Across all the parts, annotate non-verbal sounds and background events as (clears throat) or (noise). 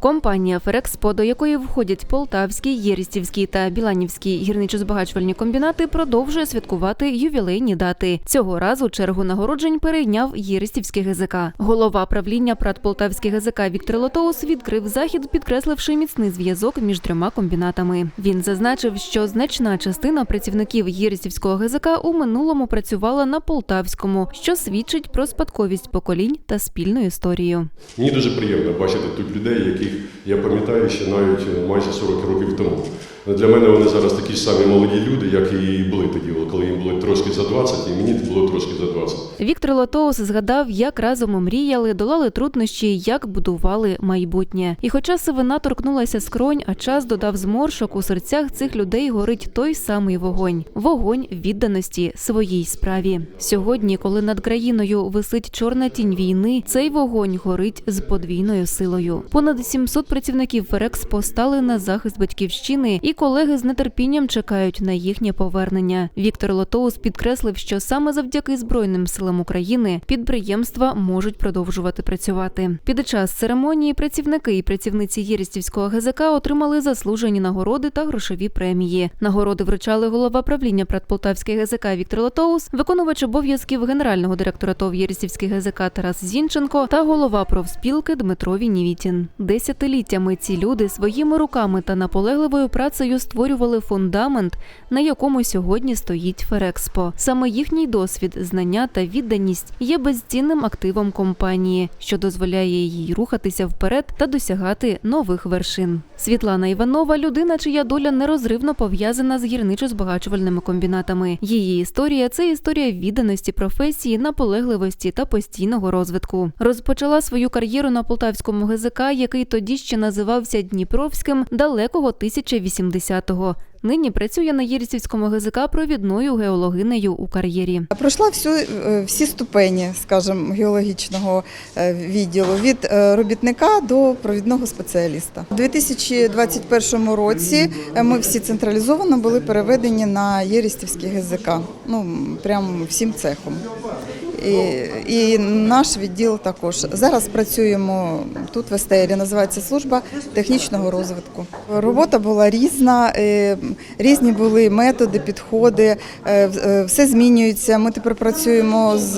Компанія Ферекспо, до якої входять Полтавський, Єрістівський та Біланівський гірничо-збагачувальні комбінати, продовжує святкувати ювілейні дати. Цього разу чергу нагороджень перейняв Єрістівський ГЗК. Голова правління ПРАТ Полтавський ГЗК Віктор Лотоус відкрив захід, підкресливши міцний зв'язок між трьома комбінатами. Він зазначив, що значна частина працівників Єрістівського ГЗК у минулому працювала на Полтавському, що свідчить про спадковість поколінь та спільну історію. Мені дуже приємно бачити тут людей, яких я пам'ятаю ще навіть е, майже 40 років тому. Для мене вони зараз такі ж самі молоді люди, як і були тоді, коли їм було трошки за 20, і мені було трошки за 20. Віктор Лотоус згадав, як разом мріяли, долали труднощі, як будували майбутнє. І хоча сивина торкнулася скронь, а час додав зморшок, у серцях цих людей горить той самий вогонь вогонь відданості своїй справі. Сьогодні, коли над країною висить чорна тінь війни, цей вогонь горить з подвійною силою. Понад 700 працівників Ферекспо стали на захист батьківщини, і колеги з нетерпінням чекають на їхнє повернення. Віктор Лотоус підкреслив, що саме завдяки Збройним силам України підприємства можуть продовжувати працювати. Під час церемонії працівники і працівниці Єрістівського ГЗК отримали заслужені нагороди та грошові премії. Нагороди вручали голова правління Пратполтавський ГЗК Віктор Лотоус, виконувач обов'язків генерального директора ТОВ Єрістівський ГЗК Тарас Зінченко та голова профспілки Дмитро Вінівітін. Десятиліттями ці люди своїми руками та наполегливою працею створювали фундамент, на якому сьогодні стоїть Ферекспо. Саме їхній досвід, знання та відданість є безцінним активом компанії, що дозволяє їй рухатися вперед та досягати нових вершин. Світлана Іванова людина, чия доля нерозривно пов'язана з гірничо-збагачувальними комбінатами. Її історія це історія відданості професії, наполегливості та постійного розвитку. Розпочала свою кар'єру на полтавському ГЗК, який тоді ще називався Дніпровським, далекого 1080-го. Нині працює на Єрісівському ГЗК провідною геологинею у кар'єрі. Пройшла всю, е, всі ступені, скажімо, геологічного е, відділу від е, робітника до провідного спеціаліста. У 2021 році ми всі централізовано були переведені на Єрістівський ГЗК, ну прямо всім цехом. І, і наш відділ також. Зараз працюємо тут в СТРі, називається служба технічного розвитку. Робота була різна, е, різні були методи, підходи, е, е, все змінюється. Ми тепер працюємо з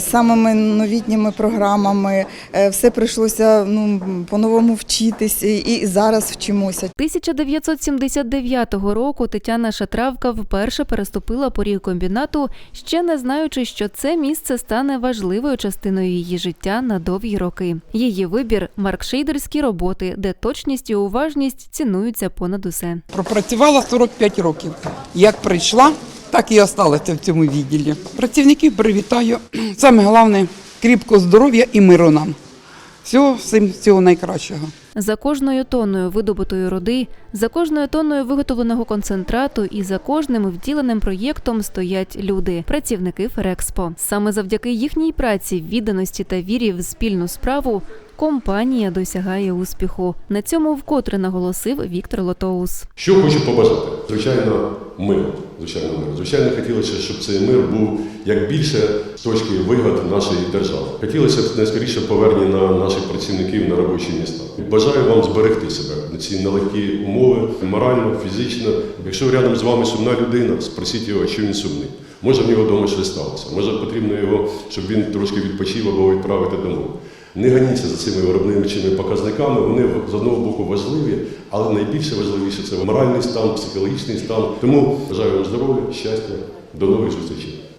самими новітніми програмами. Все прийшлося ну, по-новому вчитись і зараз вчимося. 1979 року Тетяна Шатравка вперше переступила поріг комбінату, ще не знаючи, що це місце стане важливою частиною її життя на довгі роки. Її вибір маркшейдерські роботи, де точність і уважність цінуються понад усе. Пропрацювала 45 років. Як прийшла, так і осталася в цьому відділі. Працівників привітаю. (clears throat) Саме головне кріпкого здоров'я і миру нам. Всього всім всього найкращого. За кожною тонною видобутої руди, за кожною тонною виготовленого концентрату і за кожним втіленим проєктом стоять люди, працівники Ферекспо. Саме завдяки їхній праці, відданості та вірі в спільну справу компанія досягає успіху. На цьому вкотре наголосив Віктор Лотоус. Що хочу побажати? Звичайно, мир. Звичайно, мир. Звичайно, хотілося, щоб цей мир був як більше з точки вигод нашої держави. Хотілося б найскоріше повернення на наших працівників на робочі міста. Бажаю вам зберегти себе на ці нелегкі умови, морально, фізично. Якщо рядом з вами сумна людина, спросіть його, що він сумний. Може, в нього вдома щось сталося. Може, потрібно його, щоб він трошки відпочив або відправити додому. Не ганіться за цими виробничими показниками. Вони з одного боку важливі, але найбільше важливіше це моральний стан, психологічний стан. Тому бажаю вам здоров'я, щастя, до нових зустрічей.